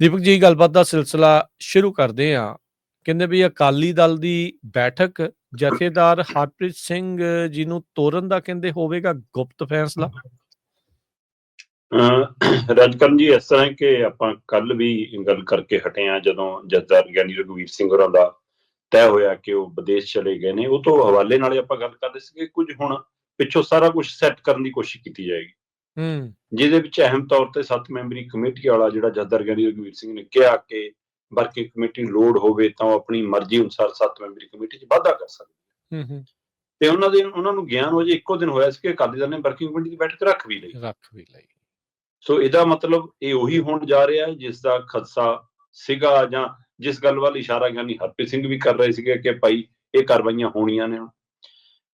ਦੀਪਕ ਜੀ, ਗੱਲਬਾਤ ਦਾ ਸਿਲਸਿਲਾ ਸ਼ੁਰੂ ਕਰਦੇ ਹਾਂ। ਕਹਿੰਦੇ ਵੀ ਅਕਾਲੀ ਦਲ ਦੀ ਬੈਠਕ ਜਥੇਦਾਰ ਹਰਪ੍ਰੀਤ ਸਿੰਘ ਜੀ ਨੂੰ ਤੋਰਨ ਦਾ ਕਹਿੰਦੇ ਹੋਵੇਗਾ ਗੁਪਤ ਫੈਸਲਾ। ਅਹ ਰਾਜਕਰਨ ਜੀ, ਇਸ ਤਰ੍ਹਾਂ ਹੈ ਕਿ ਆਪਾਂ ਕੱਲ ਵੀ ਗੱਲ ਕਰਕੇ ਹਟੇ ਆ ਜਦੋਂ ਜਥੇਦਾਰ ਗਿਆਨੀ ਰਘਵੀਰ ਸਿੰਘ ਹੋਰਾਂ ਦਾ ਤੈਅ ਹੋਇਆ ਕਿ ਉਹ ਵਿਦੇਸ਼ ਚਲੇ ਗਏ ਨੇ। ਉਹ ਤੋਂ ਹਵਾਲੇ ਨਾਲ ਆਪਾਂ ਗੱਲ ਕਰਦੇ ਸੀ ਕਿ ਕੁਝ ਹੁਣ ਪਿੱਛੋਂ ਸਾਰਾ ਕੁਝ ਸੈੱਟ ਕਰਨ ਦੀ ਕੋਸ਼ਿਸ਼ ਕੀਤੀ ਜਾਏਗੀ। ਹੂੰ। ਜਿਹਦੇ ਵਿੱਚ ਅਹਿਮ ਤੌਰ ਤੇ 7 ਮੈਂਬਰੀ ਕਮੇਟੀ ਵਾਲਾ ਜਿਹੜਾ ਜਥੇਦਾਰ ਗਿਆਨੀ ਰਘਵੀਰ ਸਿੰਘ ਨੇ ਕਿਹਾ ਕਿ ਵਰਕਿੰਗ ਕਮੇਟੀ ਲੋੜ ਹੋਵੇ ਤਾਂ ਉਹ ਆਪਣੀ ਮਰਜ਼ੀ ਅਨੁਸਾਰ 7 ਮੈਂਬਰੀ ਕਮੇਟੀ 'ਚ ਵਾਧਾ ਕਰ ਸਕਦੀ ਹੂੰ। ਹੂੰ ਤੇ ਉਹਨਾਂ ਦੇ ਉਹਨਾਂ ਨੂੰ ਗਿਆਨ ਹੋ ਜੇ ਇੱਕੋ ਦਿਨ ਹੋਇਆ ਸੀ ਕਿ ਅਕਾਲੀ ਦਲ ਨੇ ਵਰਕਿੰਗ ਕਮੇਟੀ ਦੀ ਬੈਠਕ ਰੱਖ ਵੀ ਲਈ। ਰੱਖ ਵੀ ਲਈ। ਸੋ ਇਹਦਾ ਮਤਲਬ ਇਹ ਉਹੀ ਹੋਣ ਜਾ ਰਿਹਾ ਹੈ ਜਿਸ ਦਾ ਖਦਸ਼ਾ ਸੀਗਾ ਜਾਂ ਜਿਸ ਗੱਲ ਵੱਲ ਇਸ਼ਾਰਾ ਗਿਆਨੀ ਹਰਪ੍ਰੀਤ ਸਿੰਘ ਵੀ ਕਰ ਰਹੇ ਸੀਗੇ ਕਿ ਭਾਈ ਇਹ ਕਾਰਵਾਈਆਂ ਹੋਣੀਆਂ ਨੇ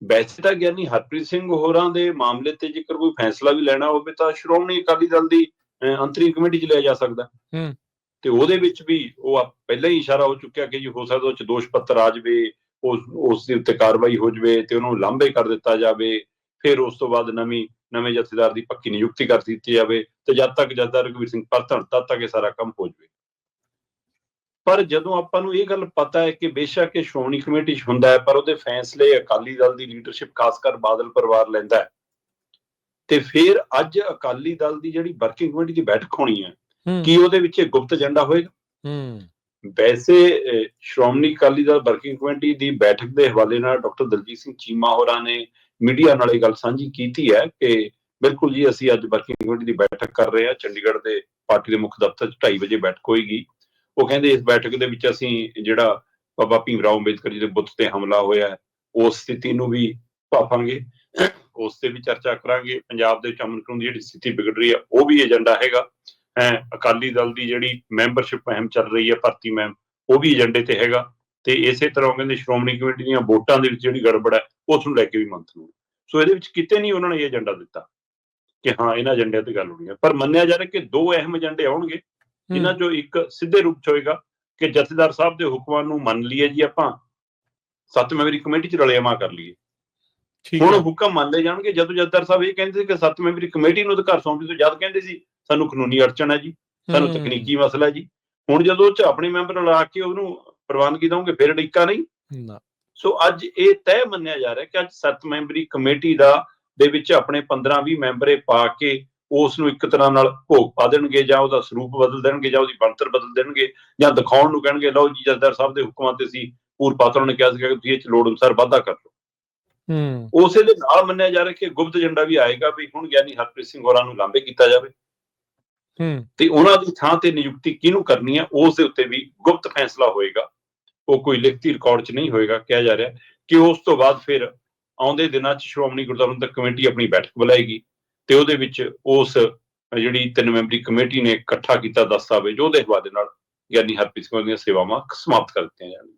ਵੈਸੇ ਤਾਂ ਗਿਆਨੀ ਹਰਪ੍ਰੀਤ ਸਿੰਘ ਹੋਰਾਂ ਦੇ ਮਾਮਲੇ ਤੇ ਜੇਕਰ ਕੋਈ ਫੈਸਲਾ ਵੀ ਲੈਣਾ ਹੋਵੇ ਤਾਂ ਸ਼੍ਰੋਮਣੀ ਅਕਾਲੀ ਦਲ ਦੀ ਅੰਤਰੀ ਕਮੇਟੀ 'ਚ ਲਿਆ ਜਾ ਸਕਦਾ ਹੂੰ। ਤੇ ਉਹਦੇ ਵਿੱਚ ਵੀ ਉਹ ਪਹਿਲਾਂ ਹੀ ਇਸ਼ਾਰਾ ਹੋ ਚੁੱਕਿਆ ਕਿ ਜੀ ਹੋ ਸਕਦਾ ਉਹ ਚ ਦੋਸ਼ ਪੱਤਰ ਆ ਜਾਵੇ ਉਸ ਉਸ ਦੇ ਉੱਤੇ ਕਾਰਵਾਈ ਹੋ ਜਾਵੇ ਤੇ ਉਹਨੂੰ ਲਾਂਭੇ ਕਰ ਦਿੱਤਾ ਜਾਵੇ ਫਿਰ ਉਸ ਤੋਂ ਬਾਅਦ ਨਵੀਂ ਨਵੇਂ ਜਥੇਦਾਰ ਦੀ ਪੱਕੀ ਨਿਯੁਕਤੀ ਕਰ ਦਿੱਤੀ ਜਾਵੇ ਤੇ ਜਦ ਤੱਕ ਜਥੇਦਾਰ ਰਘਵੀਰ ਸਿੰਘ ਪਰਤਣ ਤਦ ਤੱਕ ਇਹ ਸਾਰਾ ਕੰਮ ਹੋ ਜਾਵੇ ਪਰ ਜਦੋਂ ਆਪਾਂ ਨੂੰ ਇਹ ਗੱਲ ਪਤਾ ਹੈ ਕਿ ਬੇਸ਼ੱਕ ਇਹ ਸ਼੍ਰੋਮਣੀ ਕਮੇਟੀ 'ਚ ਹੁੰਦਾ ਹੈ ਪਰ ਉਹਦੇ ਫੈਸਲੇ ਅਕਾਲੀ ਦਲ ਦੀ ਲੀਡਰਸ਼ਿਪ ਖਾਸ ਕਰ ਬਾਦਲ ਪਰਿਵਾਰ ਲੈਂਦਾ ਹੈ। ਤੇ ਫਿਰ ਅੱਜ ਅਕਾਲੀ ਦਲ ਦੀ ਜਿਹੜੀ ਵਰਕਿੰਗ ਕਮੇਟੀ ਦੀ ਬੈਠਕ ਹੋਣੀ ਹੈ ਕੀ ਉਹਦੇ ਵਿੱਚ ਇਹ ਗੁਪਤ ਏਜੰਡਾ ਹੋਏਗਾ? ਹੂੰ। ਵੈਸੇ ਸ਼੍ਰੋਮਣੀ ਅਕਾਲੀ ਦਲ ਵਰਕਿੰਗ ਕਮੇਟੀ ਦੀ ਬੈਠਕ ਦੇ ਹਵਾਲੇ ਨਾਲ ਡਾਕਟਰ ਦਲਜੀਤ ਸਿੰਘ ਚੀਮਾ ਹੋਰਾਂ ਨੇ ਮੀਡੀਆ ਨਾਲ ਇਹ ਗੱਲ ਸਾਂਝੀ ਕੀਤੀ ਹੈ ਕਿ ਬਿਲਕੁਲ ਜੀ ਅਸੀਂ ਅੱਜ ਵਰਕਿੰਗ ਕਮੇਟੀ ਦੀ ਬੈਠਕ ਕਰ ਰਹੇ ਹਾਂ। ਚੰਡੀਗੜ੍ਹ ਦੇ ਪਾਰਟੀ ਦੇ ਮੁੱਖ ਦਫ਼ਤਰ 'ਚ 2:30 ਵਜੇ ਬੈਠਕ ਹੋਏਗੀ। ਉਹ ਕਹਿੰਦੇ ਇਸ ਬੈਠਕ ਦੇ ਵਿੱਚ ਅਸੀਂ ਜਿਹੜਾ ਬਾਬਾ ਭੀਮ ਰਾਓ ਅੰਬੇਦਕਰ ਜੀ ਦੇ ਬੁੱਤ ਤੇ ਹਮਲਾ ਹੋਇਆ ਉਸ ਸਥਿਤੀ ਨੂੰ ਵੀ ਭਾਪਾਂਗੇ ਉਸ ਤੇ ਵੀ ਚਰਚਾ ਕਰਾਂਗੇ, ਪੰਜਾਬ ਦੇ ਵਿੱਚ ਅਮਨ ਕਾਨੂੰਨ ਦੀ ਜਿਹੜੀ ਸਥਿਤੀ ਵਿਗੜ ਰਹੀ ਹੈ, ਉਹ ਵੀ ਏਜੰਡਾ ਹੈਗਾ। ਹੈ, ਅਕਾਲੀ ਦਲ ਦੀ ਜਿਹੜੀ ਮੈਂਬਰਸ਼ਿਪ ਅਹਿਮ ਚੱਲ ਰਹੀ ਹੈ, ਭਰਤੀ ਮਹਿਮ ਉਹ ਵੀ ਏਜੰਡੇ ਤੇ ਹੈਗਾ। ਤੇ ਇਸੇ ਤਰ੍ਹਾਂ ਉਹ ਕਹਿੰਦੇ ਸ਼੍ਰੋਮਣੀ ਕਮੇਟੀ ਦੀਆਂ ਵੋਟਾਂ ਦੇ ਵਿੱਚ ਜਿਹੜੀ ਗੜਬੜ ਹੈ, ਉਸ ਨੂੰ ਲੈ ਕੇ ਵੀ ਮੰਥਨ ਹੋਣਾ ਸੋ ਇਹਦੇ ਵਿੱਚ ਕਿਤੇ ਨਹੀਂ ਉਹਨਾਂ ਨੇ ਇਹ ਏਜੰਡਾ ਦਿੱਤਾ ਕਿ ਹਾਂ, ਇਹਨਾਂ ਏਜੰਡਿਆਂ ਤੇ ਗੱਲ ਹੋਣੀ ਹੈ। ਪਰ ਮੰਨਿਆ ਜਾ ਰਿਹਾ ਕਿ ਦੋ ਅਹਿਮ ਏਜੰਡੇ ਆਉਣਗੇ। ਜਿਨ੍ਹਾਂ ਚੋਂ ਇੱਕ ਸਿੱਧੇ ਰੂਪ ਚ ਹੋਏਗਾ ਕਿ ਜਥੇਦਾਰ ਸਾਹਿਬ ਦੇ ਹੁਕਮਾਂ ਨੂੰ ਮੰਨ ਲਈਏ ਜੀ ਆਪਾਂ ਸੱਤ ਮੈਂਬਰੀ ਕਮੇਟੀ ਚ ਰਲੇਵਾਂ ਕਰ ਲਈਏ। ਠੀਕ ਹੁਣ ਹੁਕਮ ਮੰਨ ਲਏ ਜਾਣਗੇ ਜਦੋਂ ਜਥੇਦਾਰ ਸਾਹਿਬ ਇਹ ਕਹਿੰਦੇ ਸੀ ਕਿ ਸੱਤ ਮੈਂਬਰੀ ਕਮੇਟੀ ਨੂੰ ਅਧਿਕਾਰ ਸੌਂਪੀ ਤੋਂ ਜਦ ਕਹਿੰਦੇ ਸੀ ਸਾਨੂੰ ਕਾਨੂੰਨੀ ਅੜਚਣ ਹੈ ਜੀ ਸਾਨੂੰ ਤਕਨੀਕੀ ਮਸਲਾ ਹੈ ਜੀ। ਹੁਣ ਜਦੋਂ ਉਹ ਚ ਆਪਣੇ ਮੈਂਬਰ ਲਾ ਕੇ ਉਹਨੂੰ ਪ੍ਰਵਾਨਗੀ ਦਵਾਂਗੇ ਫਿਰ ਅੜਿੱਕਾ ਨਹੀਂ। ਨਾ। ਸੋ ਅੱਜ ਇਹ ਤੈਅ ਮੰਨਿਆ ਜਾ ਰਿਹਾ ਕਿ ਅੱਜ ਸੱਤ ਮੈਂਬਰੀ ਕਮੇਟੀ ਦਾ ਦੇ ਵਿੱਚ ਆਪਣੇ 15-20 ਮੈਂਬਰੇ ਪਾ ਕੇ ਉਸ ਨੂੰ ਇੱਕ ਤਰ੍ਹਾਂ ਨਾਲ ਭੋਗ ਪਾ ਦੇਣਗੇ ਜਾਂ ਉਹਦਾ ਸਰੂਪ ਬਦਲ ਦੇਣਗੇ ਜਾਂ ਉਹਦੀ ਬਣਤਰ ਬਦਲ ਦੇਣਗੇ ਜਾਂ ਦਿਖਾਉਣ ਨੂੰ ਕਹਿਣਗੇ ਲਓ ਜੀ ਜਥੇਦਾਰ ਸਾਹਿਬ ਦੇ ਹੁਕਮਾਂ ਤੇ ਸੀ ਪੂਰ ਪਾਤਰਾਂ ਨੇ ਕਿਹਾ ਸੀ ਕਿ ਤੁਸੀਂ ਇਹ ਚ ਲੋੜ ਅਨੁਸਾਰ ਵਾਧਾ ਕਰ ਲਓ। ਹੂੰ। ਉਸੇ ਦੇ ਨਾਲ ਮੰਨਿਆ ਜਾ ਰਿਹਾ ਕਿ ਗੁਪਤ ਏਜੰਡਾ ਵੀ ਆਏਗਾ ਵੀ ਹੁਣ ਗਿਆਨੀ ਹਰਪ੍ਰੀਤ ਸਿੰਘ ਹੋਰਾਂ ਨੂੰ ਲਾਂਭੇ ਕੀਤਾ ਜਾਵੇ। ਹੂੰ। ਤੇ ਉਹਨਾਂ ਦੀ ਥਾਂ ਤੇ ਨਿਯੁਕਤੀ ਕਿਹਨੂੰ ਕਰਨੀ ਹੈ ਉਸ ਦੇ ਉੱਤੇ ਵੀ ਗੁਪਤ ਫੈਸਲਾ ਹੋਏਗਾ। ਉਹ ਕੋਈ ਲਿਖਤੀ ਰਿਕਾਰਡ 'ਚ ਨਹੀਂ ਹੋਏਗਾ ਕਿਹਾ ਜਾ ਰਿਹਾ ਕਿ ਉਸ ਤੋਂ ਬਾਅਦ ਫਿਰ ਆਉਂਦੇ ਦਿਨਾਂ 'ਚ ਸ਼੍ਰੋਮਣੀ ਗੁਰਦੁਆਰਾ ਪ੍ਰਬੰਧਕ ਕਮੇਟੀ ਆਪਣੀ ਬੈਠਕ ਬੁਲਾਏਗੀ। ਤੇ ਉਹਦੇ ਵਿੱਚ ਉਸ ਜਿਹੜੀ ਤਿੰਨ ਮੈਂਬਰੀ ਕਮੇਟੀ ਨੇ ਇਕੱਠਾ ਕੀਤਾ ਦਸਤਾਵੇਜ਼ ਉਹਦੇ ਹਵਾਲੇ ਨਾਲ ਗਿਆਨੀ ਹਰਪ੍ਰੀਤ ਸਿੰਘ ਦੀਆਂ ਸੇਵਾਵਾਂ ਸਮਾਪਤ ਕਰ ਦਿੱਤੀਆਂ ਜਾਣਗੀਆਂ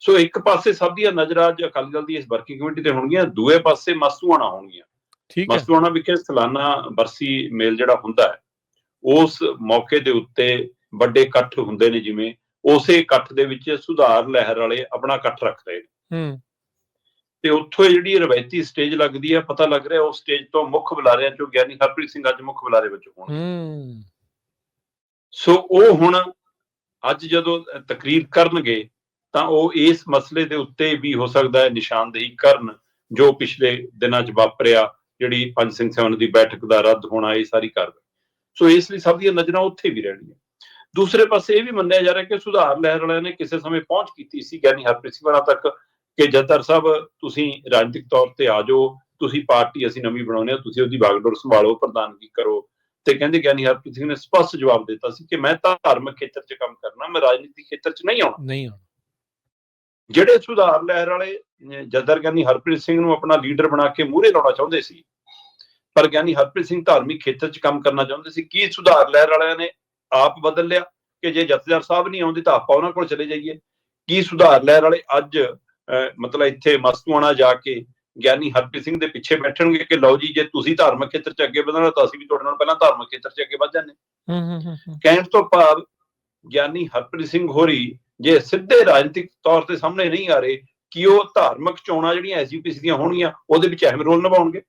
ਸੋ ਇੱਕ ਪਾਸੇ ਸਭ ਦੀਆਂ ਨਜ਼ਰਾਂ ਅੱਜ ਅਕਾਲੀ ਦਲ ਦੀ ਇਸ ਵਰਕਿੰਗ ਕਮੇਟੀ ਤੇ ਹੋਣਗੀਆਂ ਦੂਏ ਪਾਸੇ ਮਸਤੂਆਣਾ ਹੋਣਗੀਆਂ। ਠੀਕ ਹੈ। ਮਸਤੂਆਣਾ ਵਿਖੇ ਸਾਲਾਨਾ ਬਰਸੀ ਮੇਲ ਜਿਹੜਾ ਹੁੰਦਾ ਹੈ ਉਸ ਮੌਕੇ ਦੇ ਉੱਤੇ ਵੱਡੇ ਇਕੱਠ ਹੁੰਦੇ ਨੇ ਜਿਵੇਂ ਉਸੇ ਇਕੱਠ ਦੇ ਵਿੱਚ ਸੁਧਾਰ ਲਹਿਰ ਵਾਲੇ ਆਪਣਾ ਇਕੱਠ ਰੱਖ ਰਹੇ ਨੇ। ਹੂੰ। ਤੇ ਉੱਥੋਂ ਇਹ ਜਿਹੜੀ ਰਵਾਇਤੀ ਸਟੇਜ ਲੱਗਦੀ ਹੈ ਪਤਾ ਲੱਗ ਰਿਹਾ ਉਸ ਸਟੇਜ ਤੋਂ ਮੁੱਖ ਬੁਲਾਰਿਆਂ ਚੋਂ ਗਿਆਨੀ ਹਰਪ੍ਰੀਤ ਸਿੰਘ ਅੱਜ ਮੁੱਖ ਬੁਲਾਰੇ ਵਜੋਂ ਹੋਣ ਸੋ ਉਹ ਹੁਣ ਅੱਜ ਜਦੋਂ ਤਕਰੀਰ ਕਰਨਗੇ ਤਾਂ ਉਹ ਇਸ ਮਸਲੇ ਦੇ ਉੱਤੇ ਵੀ ਹੋ ਸਕਦਾ ਹੈ ਨਿਸ਼ਾਨਦੇਹੀ ਕਰਨ ਜੋ ਪਿਛਲੇ ਦਿਨਾਂ 'ਚ ਵਾਪਰਿਆ ਜਿਹੜੀ ਪੰਜ ਸਿੰਘ ਸੈਵਨ ਦੀ ਬੈਠਕ ਦਾ ਰੱਦ ਹੋਣਾ ਇਹ ਸਾਰੀ ਕਾਰਵਾਈ। ਸੋ ਇਸ ਲਈ ਸਭ ਦੀਆਂ ਨਜ਼ਰਾਂ ਉੱਥੇ ਵੀ ਰਹਿਣਗੀਆਂ। ਦੂਸਰੇ ਪਾਸੇ ਇਹ ਵੀ ਮੰਨਿਆ ਜਾ ਰਿਹਾ ਕਿ ਸੁਧਾਰ ਲਹਿਰ ਵਾਲਿਆਂ ਨੇ ਕਿਸੇ ਸਮੇਂ ਪਹੁੰਚ ਕੀਤੀ ਸੀ ਗਿਆਨੀ ਹਰਪ੍ਰੀਤ ਸਿੰਘ ਹੋਰਾਂ ਤੱਕ। ਕਿ ਜੱਦਰ ਸਾਹਿਬ ਤੁਸੀਂ ਰਾਜਨੀਤਿਕ ਤੌਰ ਤੇ ਆ ਜਾਓ ਤੁਸੀਂ ਪਾਰਟੀ ਅਸੀਂ ਨਵੀਂ ਬਣਾਉਣੀ ਆ ਤੁਸੀਂ ਉਹਦੀ ਬਾਗਡੋਰ ਸੰਭਾਲੋ ਪ੍ਰਧਾਨਗੀ ਕਰੋ। ਤੇ ਕਹਿੰਦੇ ਗਿਆਨੀ ਹਰਪ੍ਰੀਤ ਸਿੰਘ ਨੇ ਸਪਸ਼ਟ ਜਵਾਬ ਦਿੱਤਾ ਸੀ ਕਿ ਮੈਂ ਤਾਂ ਧਾਰਮਿਕ ਖੇਤਰ 'ਚ ਕੰਮ ਕਰਨਾ ਮੈਂ ਰਾਜਨੀਤਿਕ ਖੇਤਰ 'ਚ ਨਹੀਂ ਆਉਣਾ। ਨਹੀਂ ਆਉਣਾ। ਜਿਹੜੇ ਸੁਧਾਰ ਲਹਿਰ ਵਾਲੇ ਜੱਦਰ ਗਿਆਨੀ ਹਰਪ੍ਰੀਤ ਸਿੰਘ ਨੂੰ ਆਪਣਾ ਲੀਡਰ ਬਣਾ ਕੇ ਮੂਹਰੇ ਲਾਉਣਾ ਚਾਹੁੰਦੇ ਸੀ ਪਰ ਗਿਆਨੀ ਹਰਪ੍ਰੀਤ ਸਿੰਘ ਧਾਰਮਿਕ ਖੇਤਰ 'ਚ ਕੰਮ ਕਰਨਾ ਚਾਹੁੰਦੇ ਸੀ ਕੀ ਸੁਧਾਰ ਲਹਿਰ ਵਾਲਿਆਂ ਨੇ ਆਪ ਬਦਲ ਲਿਆ ਕਿ ਜੇ ਜਥੇਦਾਰ ਸਾਹਿਬ ਨਹੀਂ ਆਉਂਦੇ ਤਾਂ ਆਪਾਂ ਉਹਨਾਂ ਕੋਲ ਚਲੇ ਜਾਈਏ? ਕੀ ਸੁਧਾਰ ਲਹਿਰ ਵਾਲੇ ਅੱਜ ਮਤਲਬ ਇੱਥੇ ਮਸਤੂਆਣਾ ਜਾ ਕੇ ਗਿਆਨੀ ਹਰਪ੍ਰੀਤ ਸਿੰਘ ਦੇ ਪਿੱਛੇ ਬੈਠਣਗੇ ਕਿ ਲਓ ਜੀ ਜੇ ਤੁਸੀਂ ਧਾਰਮਿਕ ਖੇਤਰ 'ਚ ਅੱਗੇ ਵਧਣਾ ਤਾਂ ਅਸੀਂ ਵੀ ਤੁਹਾਡੇ ਨਾਲ ਪਹਿਲਾਂ ਧਾਰਮਿਕ ਖੇਤਰ 'ਚ ਅੱਗੇ ਵਧ ਜਾਂਦੇ। ਹੂੰ ਹੂੰ ਹੂੰ, ਹੂੰ। ਕਹਿਣ ਤੋਂ ਭਾਵ ਗਿਆਨੀ ਹਰਪ੍ਰੀਤ ਸਿੰਘ ਹੋਰੀ ਜੇ ਸਿੱਧੇ ਰਾਜਨੀਤਿਕ ਤੌਰ ਤੇ ਸਾਹਮਣੇ ਨਹੀਂ ਆ ਰਹੇ ਕਿ ਉਹ ਧਾਰਮਿਕ ਚੋਣਾਂ ਜਿਹੜੀਆਂ ਐਸਯੂਪੀਸੀ ਦੀਆਂ ਹੋਣਗੀਆਂ ਉਹਦੇ ਵਿੱਚ ਅਹਿਮ ਰੋਲ ਨਿਭਾਉਣਗੇ?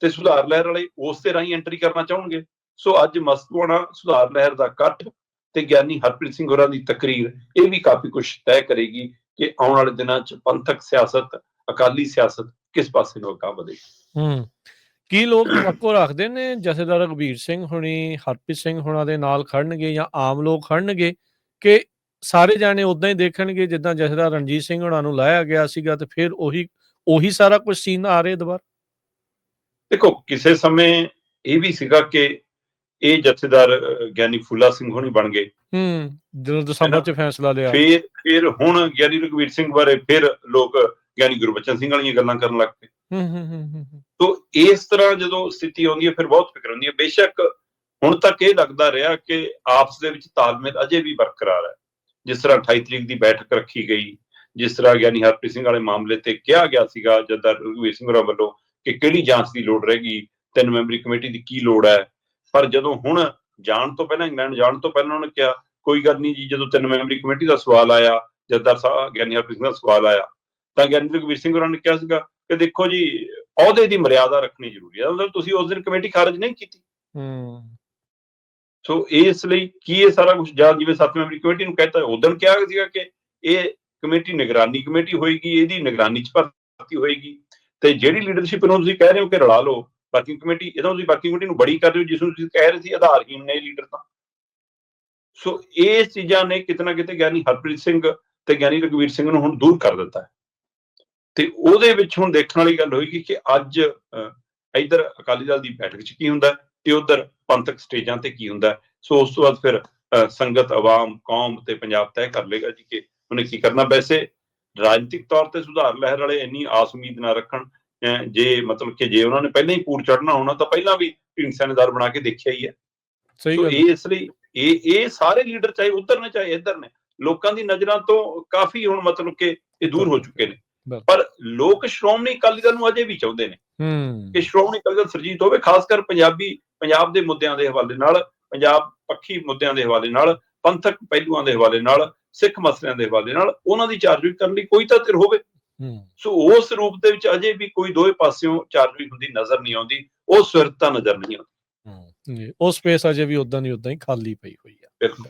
ਤੇ ਸੁਧਾਰ ਲਹਿਰ ਵਾਲੇ ਉਸ ਤੇ ਰਾਹੀਂ ਐਂਟਰੀ ਕਰਨਾ ਚਾਹਣਗੇ? ਸੋ ਅੱਜ ਮਸਤੂਆਣਾ ਸੁਧਾਰ ਲਹਿਰ ਦਾ ਇਕੱਠ ਤੇ ਗਿਆਨੀ ਹਰਪ੍ਰੀਤ ਸਿੰਘ ਹੋਰਾਂ ਦੀ ਤਕਰੀਰ ਇਹ ਵੀ ਕਾਫੀ ਕੁਝ ਤੈਅ ਕਰੇਗੀ ਕਿ ਆਉਣ ਵਾਲੇ ਦਿਨਾਂ 'ਚ ਪੰਥਕ ਸਿਆਸਤ ਅਕਾਲੀ ਸਿਆਸਤ ਕਿਸ ਪਾਸੇ ਨੂੰ ਅੱਗਾ ਵਧੇਗੀ? ਹੂੰ। ਕੀ ਲੋਕ ਤਵੱਕੋ ਰੱਖਦੇ ਨੇ? ਜਥੇਦਾਰ ਰਘਬੀਰ ਸਿੰਘ ਹੁਣੀ ਹਰਪ੍ਰੀਤ ਸਿੰਘ ਹੁਣਾਂ ਦੇ ਨਾਲ ਖੜਨਗੇ ਜਾਂ ਆਮ ਲੋਕ ਖੜਨਗੇ ਕਿ ਸਾਰੇ ਜਾਣੇ ਉਦਾਂ ਹੀ ਦੇਖਣਗੇ ਜਿੱਦਾਂ ਜਥੇਦਾਰ ਰਣਜੀਤ ਸਿੰਘ ਹੁਣਾਂ ਨੂੰ ਲਾਇਆ ਗਿਆ ਸੀਗਾ ਤੇ ਫਿਰ ਉਹੀ ਉਹੀ ਸਾਰਾ ਕੁਝ ਸੀਨ ਆ ਰਿਹਾ ਦੁਬਾਰਾ? ਦੇਖੋ ਕਿਸੇ ਸਮੇਂ ਇਹ ਵੀ ਸੀਗਾ ਕਿ ਇਹ ਜਥੇਦਾਰ ਗਿਆਨੀ ਫੂਲਾ ਸਿੰਘ ਹੋਣੀ ਬਣ ਗਏ। ਹੂੰ ਜਦੋਂ ਦਸੰਬਰ ਚ ਫੈਸਲਾ ਲਿਆ। ਫਿਰ ਫਿਰ ਹੁਣ ਗਿਆਨੀ ਰਘਵੀਰ ਸਿੰਘ ਬਾਰੇ ਫਿਰ ਲੋਕ ਗਿਆਨੀ ਗੁਰਬਚਨ ਸਿੰਘ ਵਾਲੀਆਂ ਗੱਲਾਂ ਕਰਨ ਲੱਗ ਪਏ। ਹੂੰ ਹੂੰ ਹੂੰ ਤੋ ਇਸ ਤਰ੍ਹਾਂ ਜਦੋਂ ਸਥਿਤੀ ਆਉਂਦੀ ਹੈ ਫਿਰ ਬਹੁਤ ਫਿਕਰ ਹੁੰਦੀ ਹੈ। ਬੇਸ਼ੱਕ ਹੁਣ ਤੱਕ ਇਹ ਲੱਗਦਾ ਰਿਹਾ ਕਿ ਆਪਸ ਦੇ ਵਿੱਚ ਤਾਲਮੇਲ ਅਜੇ ਵੀ ਬਰਕਰਾਰ ਹੈ। ਜਿਸ ਤਰ੍ਹਾਂ 28 ਤਰੀਕ ਦੀ ਬੈਠਕ ਰੱਖੀ ਗਈ ਜਿਸ ਤਰ੍ਹਾਂ ਗਿਆਨੀ ਹਰਪ੍ਰੀਤ ਸਿੰਘ ਵਾਲੇ ਮਾਮਲੇ ਤੇ ਕਿਹਾ ਗਿਆ ਸੀਗਾ ਜਦਾਂ ਰਘਵੀਰ ਸਿੰਘ ਹੋਰਾਂ ਵੱਲੋਂ ਕਿ ਕਿਹੜੀ ਜਾਂਚ ਦੀ ਲੋੜ ਰਹੇਗੀ ਤਿੰਨ ਮੈਂਬਰੀ ਕਮੇਟੀ ਦੀ ਕੀ ਲੋੜ ਹੈ ਪਰ ਜਦੋਂ ਹੁਣ ਜਾਣ ਤੋਂ ਪਹਿਲਾਂ ਇੰਗਲੈਂਡ ਜਾਣ ਤੋਂ ਪਹਿਲਾਂ ਉਹਨਾਂ ਨੇ ਕਿਹਾ ਕੋਈ ਗੱਲ ਨਹੀਂ ਜੀ ਜਦੋਂ ਤਿੰਨ ਮੈਂਬਰੀ ਕਮੇਟੀ ਦਾ ਸਵਾਲ ਆਇਆ ਜਦਾਂ ਸਾਹਿਬ ਗਿਆਨੀ ਹਰਪ੍ਰੀਤ ਸਿੰਘ ਦਾ ਸਵਾਲ ਆਇਆ ਤਾਂ ਗਿਆਨੀ ਰਘਵੀਰ ਸਿੰਘ ਹੋਰਾਂ ਨੇ ਕਿਹਾ ਸੀਗਾ ਕਿ ਦੇਖੋ ਜੀ ਅਹੁਦੇ ਦੀ ਮਰਿਆਦਾ ਰੱਖਣੀ ਜ਼ਰੂਰੀ ਹੈ ਮਤਲਬ ਤੁਸੀਂ ਉਸ ਦਿਨ ਕਮੇਟੀ ਖਾਰਜ ਨਹੀਂ ਕੀਤੀ। ਹੂੰ। ਸੋ ਇਸ ਲਈ ਕੀ ਇਹ ਸਾਰਾ ਕੁਝ ਜਾਂ ਜਿਵੇਂ ਸੱਤ ਮੈਂਬਰੀ ਕਮੇਟੀ ਨੂੰ ਕਹਿੰਦਾ ਉਦੋਂ ਕਿਹਾ ਸੀਗਾ ਕਿ ਇਹ ਕਮੇਟੀ ਨਿਗਰਾਨੀ ਕਮੇਟੀ ਹੋਏਗੀ ਇਹਦੀ ਨਿਗਰਾਨੀ ਚ ਭਰਤੀ ਹੋਏਗੀ। ਤੇ ਜਿਹੜੀ ਲੀਡਰਸ਼ਿਪ ਨੂੰ ਤੁਸੀਂ ਕਹਿ ਰਹੇ ਹੋ ਕਿ ਰਲਾ ਲਓ ਵਰਕਿੰਗ ਕਮੇਟੀ ਇਹਦਾ ਤੁਸੀਂ ਵਰਕਿੰਗ ਕਮੇਟੀ ਨੂੰ ਬੜੀ ਕਰ ਰਹੇ ਹੋ ਜਿਸ ਨੂੰ ਤੁਸੀਂ ਕਹਿ ਰਹੇ ਸੀ ਆਧਾਰਹੀਣ ਨੇ ਲੀਡਰ ਤਾਂ। ਸੋ ਇਹ ਚੀਜ਼ਾਂ ਨੇ ਕਿਤੇ ਕਿਤੇ ਗਿਆਨੀ ਹਰਪ੍ਰੀਤ ਸਿੰਘ ਤੇ ਗਿਆਨੀ ਰਘਵੀਰ ਸਿੰਘ ਨੂੰ ਹੁਣ ਦੂਰ ਕਰ ਦਿੱਤਾ ਹੈ। ਤੇ ਉਹਦੇ ਵਿੱਚ ਹੁਣ ਦੇਖਣ ਵਾਲੀ ਗੱਲ ਹੋਏਗੀ ਕਿ ਅੱਜ ਅਹ, ਇੱਧਰ ਅਕਾਲੀ ਦਲ ਦੀ ਬੈਠਕ 'ਚ ਕੀ ਹੁੰਦਾ ਤੇ ਉਧਰ ਪੰਥਕ ਸਟੇਜਾਂ ਤੇ ਕੀ ਹੁੰਦਾ ਸੋ ਉਸ ਤੋਂ ਬਾਅਦ ਫਿਰ ਅਹ, ਸੰਗਤ ਆਵਾਮ ਕੌਮ ਤੇ ਪੰਜਾਬ ਤੈਅ ਕਰ ਲੇਗਾ ਜੀ ਕਿ ਉਹਨੇ ਕੀ ਕਰਨਾ। ਵੈਸੇ ਰਾਜਨੀਤਿਕ ਤੌਰ ਤੇ ਸੁਧਾਰ ਲਹਿਰ ਵਾਲੇ ਇੰਨੀ ਆਸ ਉਮੀਦ ਨਾ ਰੱਖਣ ਜੇ ਮਤਲਬ ਕਿ ਜੇ ਉਹਨਾਂ ਨੇ ਪਹਿਲਾਂ ਹੀ ਪੂਰ ਚੜਨਾ ਹੋਣਾ ਤਾਂ ਪਹਿਲਾਂ ਵੀ ਢੀਂਡਸਾ ਬਣਾ ਕੇ ਦੇਖਿਆ ਹੀ ਹੈ। ਸਹੀ ਗੱਲ ਇਹ ਇਸ ਲਈ ਇਹ ਇਹ ਸਾਰੇ ਲੀਡਰ ਚਾਹੇ ਉਧਰ ਨੇ ਚਾਹੇ ਇੱਧਰ ਨੇ ਲੋਕਾਂ ਦੀ ਨਜ਼ਰਾਂ ਤੋਂ ਕਾਫੀ ਹੁਣ ਮਤਲਬ ਕਿ ਇਹ ਦੂਰ ਹੋ ਚੁੱਕੇ ਨੇ। ਪਰ ਲੋਕ ਸ਼੍ਰੋਮਣੀ ਅਕਾਲੀ ਦਲ ਨੂੰ ਅਜੇ ਵੀ ਚਾਹੁੰਦੇ ਨੇ ਹੂੰ। ਕਿ ਸ਼੍ਰੋਮਣੀ ਅਕਾਲੀ ਦਲ ਸਰਜੀਤ ਹੋਵੇ ਖਾਸ ਕਰ ਪੰਜਾਬੀ ਪੰਜਾਬ ਦੇ ਮੁੱਦਿਆਂ ਦੇ ਹਵਾਲੇ ਨਾਲ ਪੰਜਾਬ ਪੱਖੀ ਮੁੱਦਿਆਂ ਦੇ ਹਵਾਲੇ ਨਾਲ ਪੰਥਕ ਪਹਿਲੂਆਂ ਦੇ ਹਵਾਲੇ ਨਾਲ ਸਿੱਖ ਮਸਲਿਆਂ ਦੇ ਹਵਾਲੇ ਨਾਲ ਉਹਨਾਂ ਦੀ ਚਾਰਜੋਈ ਕਰਨ ਲਈ ਕੋਈ ਤਾਂ ਧਿਰ ਹੋਵੇ। ਸੋ ਉਸ ਰੂਪ ਦੇ ਵਿੱਚ ਅਜੇ ਵੀ ਕੋਈ ਦੋਵੇਂ ਪਾਸਿਓਂ ਚਾਰਜੋਈ ਹੁੰਦੀ ਨਜ਼ਰ ਨਹੀਂ ਆਉਂਦੀ ਉਹ ਸਵਿਰਤਾ ਨਜ਼ਰ ਨਹੀਂ ਆਉਂਦੀ। ਉਹ ਸਪੇਸ ਅਜੇ ਵੀ ਉਦਾਂ ਦੀ ਉਦਾਂ ਹੀ ਖਾਲੀ ਪਈ ਹੋਈ ਆ। ਬਿਲਕੁਲ।